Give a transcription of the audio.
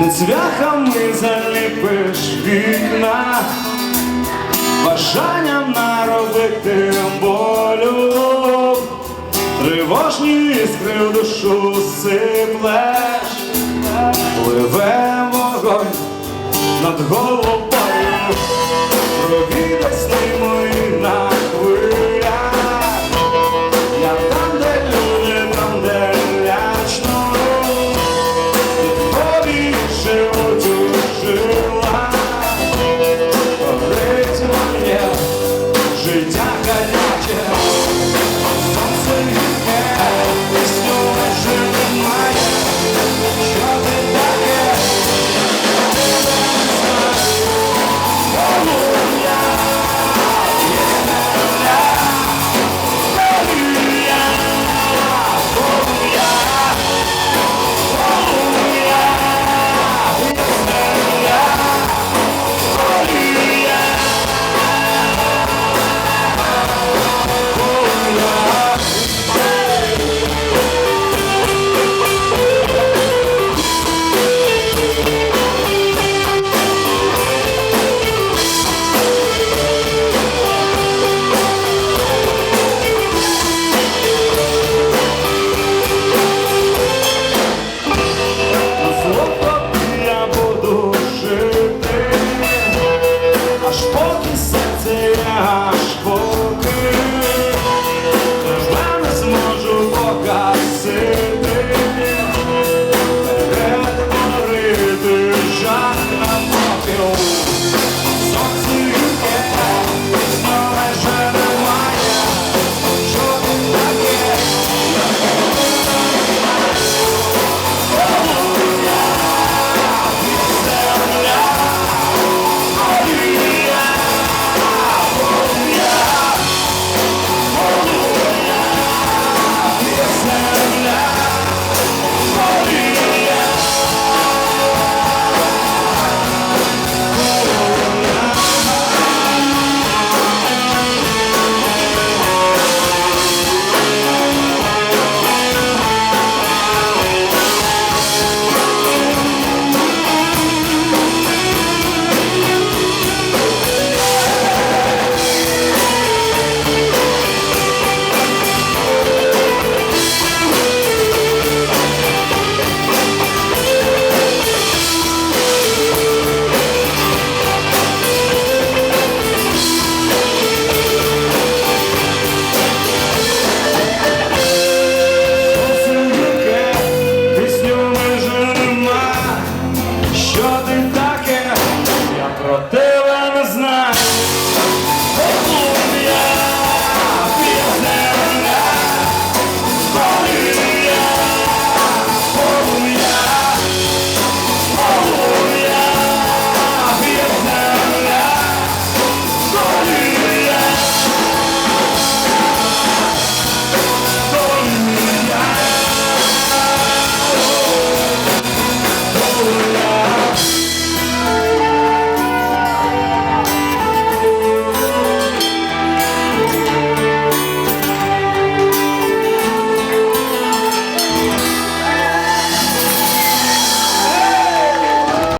не цвяхами заліпиш вікна, бажанням наробити болю, тривожні іскри в душу сиплеш, пливе вогонь над головою, провідеснимо.